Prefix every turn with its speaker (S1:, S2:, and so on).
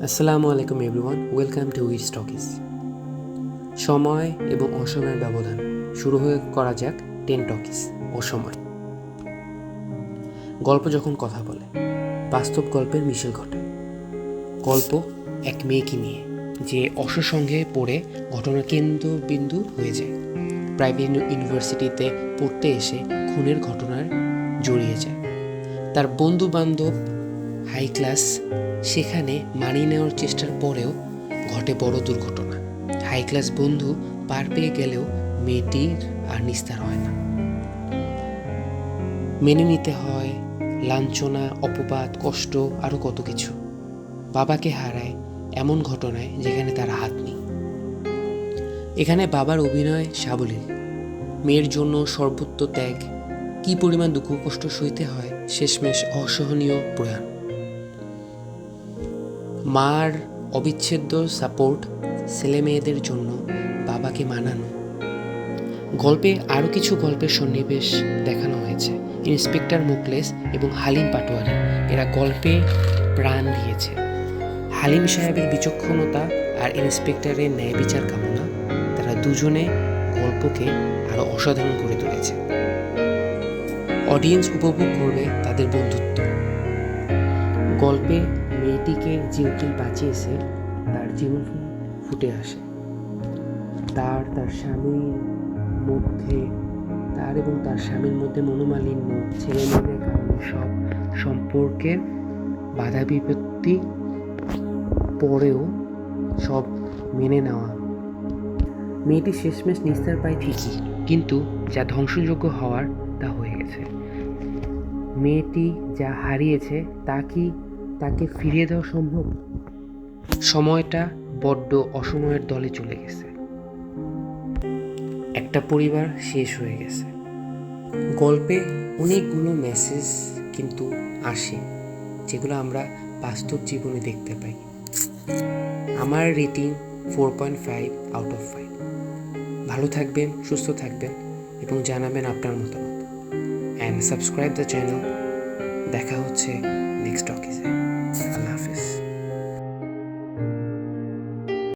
S1: আসসালামু আলাইকুম everyone, welcome to উইট স্টকিস। সময় এবং অসময়ের ব্যবধান। শুরু হয়ে করা যাক টেন টকিস, অসময়। গল্প যখন কথা বলে, বাস্তব গল্পের মিশেল ঘটে। গল্প এক মেয়েকে নিয়ে, যে অসসঙ্গে পড়ে ঘটনার কেন্দ্রবিন্দু হয়ে যায়। প্রাইভেট ইউনিভার্সিটিতে পড়তে এসে খুনের ঘটনার জড়িয়ে যায়। তার বন্ধু বান্ধব হাই ক্লাস, সেখানে মানিয়ে নেওয়ার চেষ্টার পরেও ঘটে বড় দুর্ঘটনা। হাই ক্লাস বন্ধু পার পেয়ে গেলেও মেয়েটির আর নিস্তার হয় না। মেনে নিতে হয়, লাঞ্ছনা, অপবাদ, কষ্ট আরও কত কিছু। বাবাকে হারায় এমন ঘটনায় যেখানে তার হাত নেই। এখানে বাবার অভিনয় সাবলীল। মেয়ের জন্য সর্বোচ্চ ত্যাগ। কি পরিমাণ দুঃখ কষ্ট সইতে হয়, শেষমেশ অসহনীয় প্রয়াণ। মার অবিচ্ছেদ্য সাপোর্ট ছেলে মেয়েদের জন্য বাবাকে মানানো। গল্পে আরও কিছু গল্পের সন্নিবেশ দেখানো হয়েছে। ইন্সপেক্টর মুকলেস এবং হালিম পাটোয়ারি, এরা গল্পে প্রাণ দিয়েছে। হালিম সাহেবের বিচক্ষণতা আর ইন্সপেক্টরের ন্যায় বিচার কামনা, তারা দুজনে গল্পকে আরও অসাধারণ করে তুলেছে। অডিয়েন্স উপভোগ করবে তাদের বন্ধুত্ব। গল্পে মেয়েটিকে যে উকিল বাঁচিয়েছে তার জীবন ফুটে আসে। তার তার স্বামীর মধ্যে, তার এবং তার স্বামীর মধ্যে মনোমালিন্য ছেলে মেয়েদের কারণে সব সম্পর্কের বাধা বিপত্তি পরেও সব মেনে নেওয়া। মেয়েটি শেষমেশ নিস্তার পায় ঠিকই, কিন্তু যা ধ্বংসযোগ্য হওয়ার তা হয়ে গেছে। মেয়েটি যা হারিয়েছে তা কি তাকে ফিরিয়ে দেওয়া সম্ভব? সময়টা বড্ড অসময়ের দলে চলে গেছে। একটা পরিবার শেষ হয়ে গেছে। গল্পে অনেকগুলো মেসেজ কিন্তু আসে, যেগুলো আমরা বাস্তব জীবনে দেখতে পাই। আমার rating four point five out of five ভালো থাকবেন, সুস্থ থাকবেন এবং জানাবেন আপনার মতামত। অ্যান্ড সাবস্ক্রাইব দ্য চ্যানেল দেখা হচ্ছে নেক্সট হাফিজ